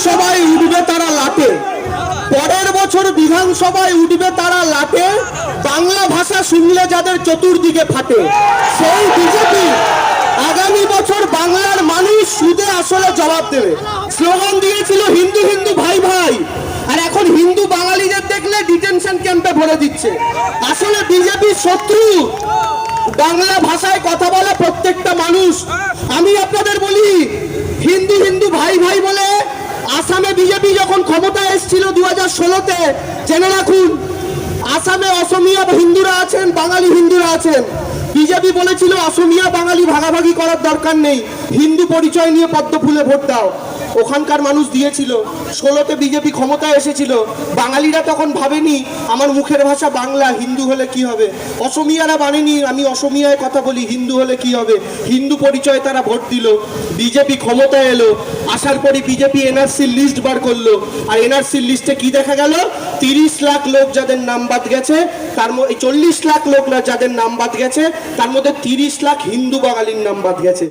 বিধানসভায় উঠবে তারা লাটে। পরের বছর বিধানসভায় উঠবে তারা লাটে, বাংলা ভাষা শুনলে যাদের চতুর্দিকে ফাটে। সেই বিজেপি আগামী বছর বাংলার মানুষ সুদে আসলে জবাব দেবে। স্লোগান দিয়েছিল হিন্দু হিন্দু ভাই ভাই। আর এখন হিন্দু বাঙালিদের দেখলে ডিটেনশন ক্যাম্পে ভরে দিচ্ছে। আসলে বিজেপির শত্রু বাংলা ভাষায় কথা বলা প্রত্যেকটা মানুষ আমি আপনাদের বলি হিন্দু হিন্দু ভাই ভাই বলে আসামে বিজেপি যখন ক্ষমতায় এসেছিল দু হাজার ষোলোতে, জেনে রাখুন, আসামে অসমিয়া হিন্দুরা আছেন, বাঙালি হিন্দুরা আছেন। বিজেপি বলেছিল, অসমিয়া বাঙালি ভাগাভাগি করার দরকার নেই। হিন্দু পরিচয় নিয়ে পদ্ম ফুলে ভোট দাও। ওখানকার মানুষ দিয়েছিল। ষোলোতে বিজেপি ক্ষমতায় এসেছিল। বাঙালিরা তখন ভাবেনি, আমার মুখের ভাষা বাংলা, হিন্দু হলে কি হবে? অসমিয়ারা মানেনি, আমি অসমিয়ায় কথা বলি, হিন্দু হলে কি হবে? হিন্দু পরিচয়ে তারা ভোট দিল। বিজেপি ক্ষমতায় এলো। আসার পরে বিজেপি এনআরসির লিস্ট বার করল। আর এনআরসির লিস্টে কি দেখা গেল? তিরিশ লাখ লোক যাদের নাম বাদ গেছে, তার মধ্যে চল্লিশ লাখ লোক যাদের নাম বাদ গেছে, তার মধ্যে তিরিশ লাখ হিন্দু বাঙালির নাম বাদ গেছে।